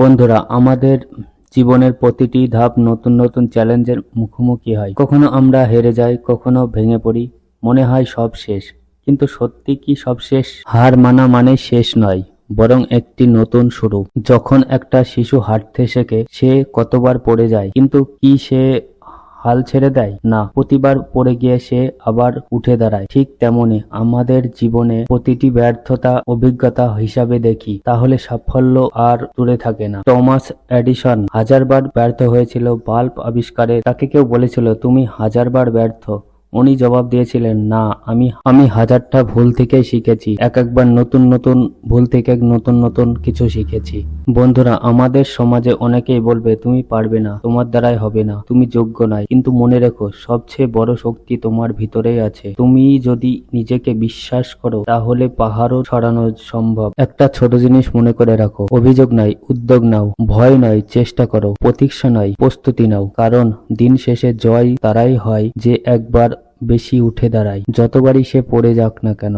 বন্ধুরা, আমাদের জীবনের প্রতিটি ধাপ নতুন নতুন চ্যালেঞ্জের মুখোমুখি হয়। কখনো আমরা হেরে যাই, কখনো ভেঙে পড়ি, মনে হয় সব শেষ। কিন্তু সত্যি কি সব শেষ? হার মানা মানে শেষ নয়, বরং একটি নতুন শুরু। যখন একটা শিশু হাঁটতে শেখে, সে কতবার পড়ে যায়, কিন্তু কি সে হাল ছেড়ে দেয়? না, প্রতিবার পড়ে গিয়ে সে আবার উঠে দাঁড়ায়। ঠিক তেমনি আমাদের জীবনে প্রতিটি ব্যর্থতা অভিজ্ঞতা হিসাবে দেখি, তাহলে সাফল্য আর দূরে থাকে না। টমাস অ্যাডিসন হাজারবার ব্যর্থ হয়েছিল, বাল্ব আবিষ্কারে তাকে কেউ বলেছিল, তুমি হাজারবার ব্যর্থ। উনি জবাব দিয়েছিলেন, না, আমি আমি হাজারটা ভুল থেকেই শিখেছি। এক একবার নতুন নতুন ভুল থেকে নতুন নতুন কিছু শিখেছি। বন্ধুরা, আমাদের সমাজে অনেকেই বলবে, তুমি পারবে না, তোমার দ্বারাই হবে না, তুমি যোগ্য নয়। কিন্তু মনে রেখো, সবচেয়ে বড় শক্তি তোমার ভিতরেই আছে। তুমি যদি নিজেকে বিশ্বাস করো, তাহলে পাহাড়ও ছড়ানো সম্ভব। একটা ছোট জিনিস মনে করে রাখো, অভিযোগ নাই, উদ্যোগ নাও, ভয় নয় চেষ্টা করো, প্রতীক্ষা নয় প্রস্তুতি নাও। কারণ দিন শেষে জয় তারাই হয়, যে একবার বেশি উঠে দাঁড়ায়। যতবারই সে পড়ে যাক না কেন।